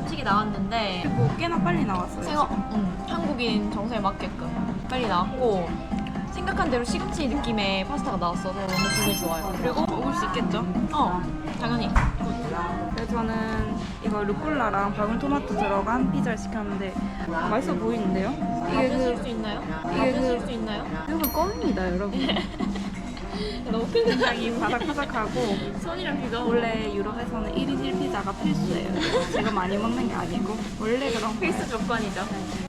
음식이 나왔는데 뭐 꽤나 빨리 나왔어요. 생각, 음, 한국인 정서에 맞게끔 빨리 나왔고 생각한 대로 시금치 느낌의 파스타가 나왔어서 너무 기분이 좋아요. 그리고 먹을 수 있겠죠? 어 당연히 그래서 저는 이거 루꼴라랑 방울토마토 들어간 피자를 시켰는데 맛있어 보이는데요? 이게 드실 그수 있나요? 이게 드실 그- 수 있나요? 이거 껌입니다, 여러분. 너무 큰 굉장히 바삭바삭하고 손이랑 비가 원래 유럽에서는 1인 1피자가 필수예요. 제가 많이 먹는 게 아니고 원래 그런 거. 필수 조건이죠.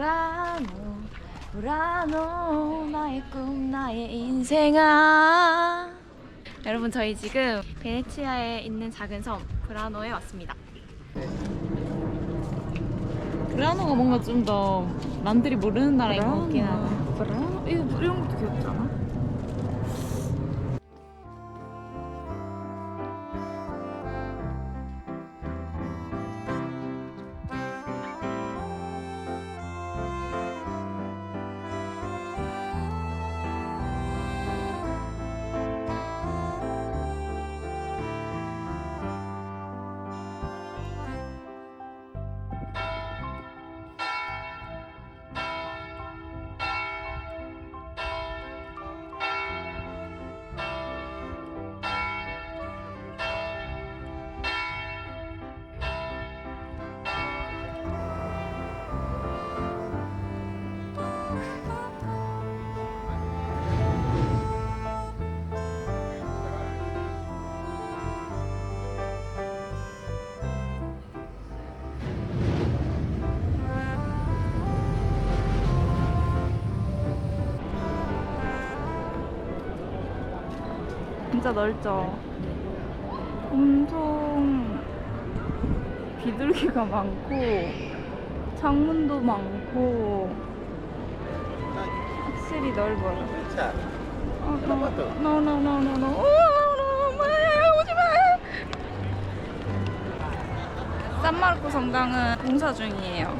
불안호 불안호 나의 꿈 나의 인생아. 여러분 저희 지금 베네치아에 있는 작은 섬 브라노에 왔습니다. 브라노가 뭔가 좀 더 남들이 모르는 나라인 것 같긴 하다 브라노? 이거 이런 것도 귀엽지 않아? 진짜 넓죠? 엄청 비둘기가 많고 창문도 많고 확실히 넓어요. 어, no, no, no, no, no. 산마르코 성당은 공사 중이에요.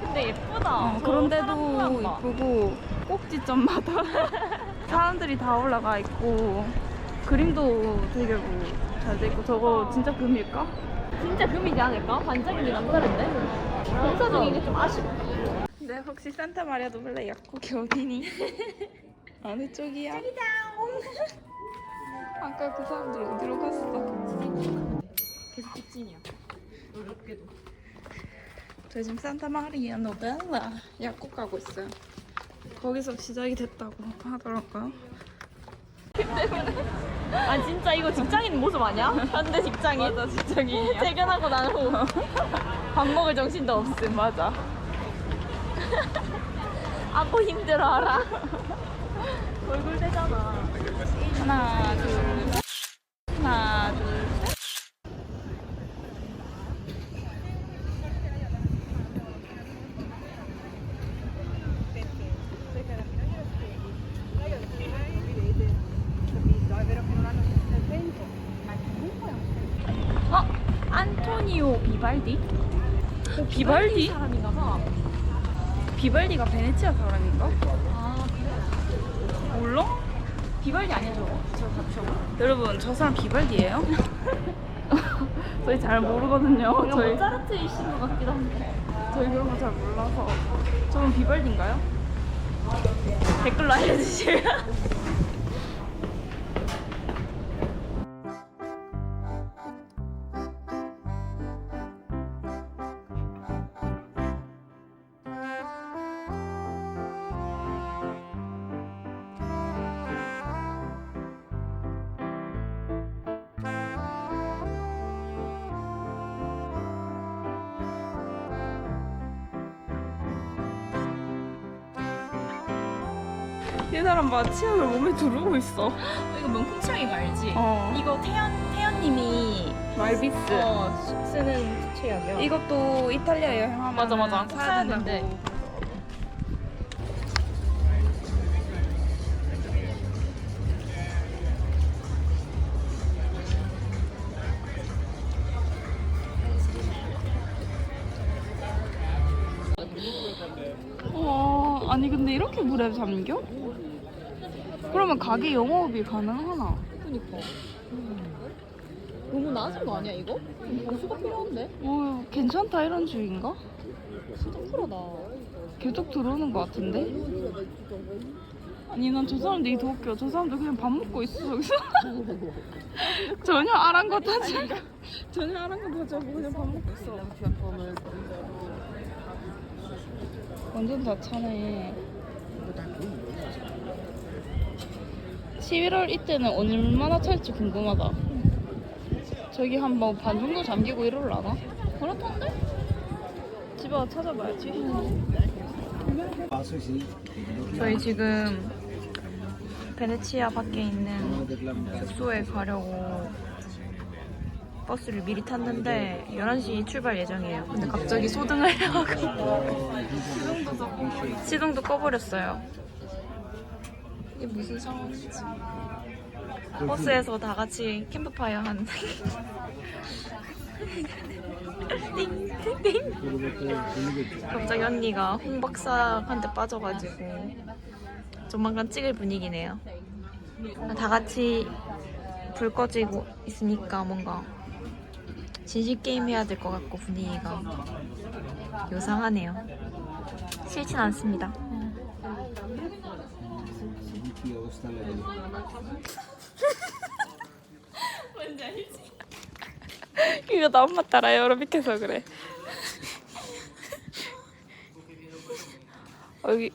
근데 예쁘다 어, 그런데도 이쁘고 꼭지점마다 사람들이 다 올라가 있고 그림도 되게 뭐잘 돼 있고 저거 진짜 금일까? 진짜 금이지 않을까? 반짝이는 남다른데? 공사 중인 게 좀 아쉽다 근데 혹시 산타 마리아도 원래 약국이 어디니? 어느 쪽이야? 아까 그 사람들 어디로 갔어? 계속 직진이야 놀랍게도 저 지금 산타 마리아 노벨라 약국 가고 있어요. 거기서 시작이 됐다고 하더라고요. 아 진짜 이거 직장인 모습 아니야? 현대 직장인? 맞아 직장인이야. 퇴근하고 난 후 밥 먹을 정신도 없음. 맞아. 아고 힘들어하라 얼굴 되잖아. 하나, 둘, 셋. 하나, 둘, 안토니오 비발디? 어, 비발디? 사람인가 봐 비발디가 베네치아 사람인가? 아, 그래? 몰라? 비발디 아니야 저거 저 잡쇼 여러분 저 사람 비발디예요? 저희 잘 모르거든요. 저희 모차르트이신 것 같기도 한데 저희 그런 거 잘 몰라서. 저분 비발디인가요? 댓글로 알려주시면. 이 사람 막 치약을 몸에 두르고 있어. 이거 명품 취향인 거 알지? 어. 이거 태연 태연님이 말비스. 어, 쓰- 쓰는 취향이야. 이것도 이탈리아 여행하면 맞아, 맞아. 꼭 사야 된다고. 되는데. 어, 아니 근데 이렇게 물에 잠겨? 그러면 가게 영업이 가능하나? 그니까. 너무 낮은 거 아니야 이거? 보수가 필요한데? 어, 괜찮다 이런 주인가? 진짜 쿨하다. 계속 들어오는 것 같은데? 아니 난 저 사람들이 더 웃겨. 저 사람들 그냥 밥 먹고 있어 여기서. 전혀 아랑곳하지 않고 전혀 아랑곳하지 않고 그냥 밥 먹고 있어. 완전 다 차네. 11월 이때는 얼마나 찰지 궁금하다. 저기 한 뭐 반 정도 잠기고 이럴라나? 그렇던데? 집에 와서 찾아봐야지. 저희 지금 베네치아 밖에 있는 숙소에 가려고 버스를 미리 탔는데 11시 출발 예정이에요. 근데 갑자기 소등을 해가지고 시동도 꺼버렸어요. 이게 무슨 상황인지. 버스에서 다 같이 캠프파이어 하는데 갑자기 언니가 홍 박사한테 빠져가지고 조만간 찍을 분위기네요. 다 같이 불 꺼지고 있으니까 뭔가 진실 게임 해야 될 것 같고 분위기가 요상하네요. 싫진 않습니다. 뭔지 알지? 이거 나 엄마 따라 에어로빅해서 그래. 어, 여기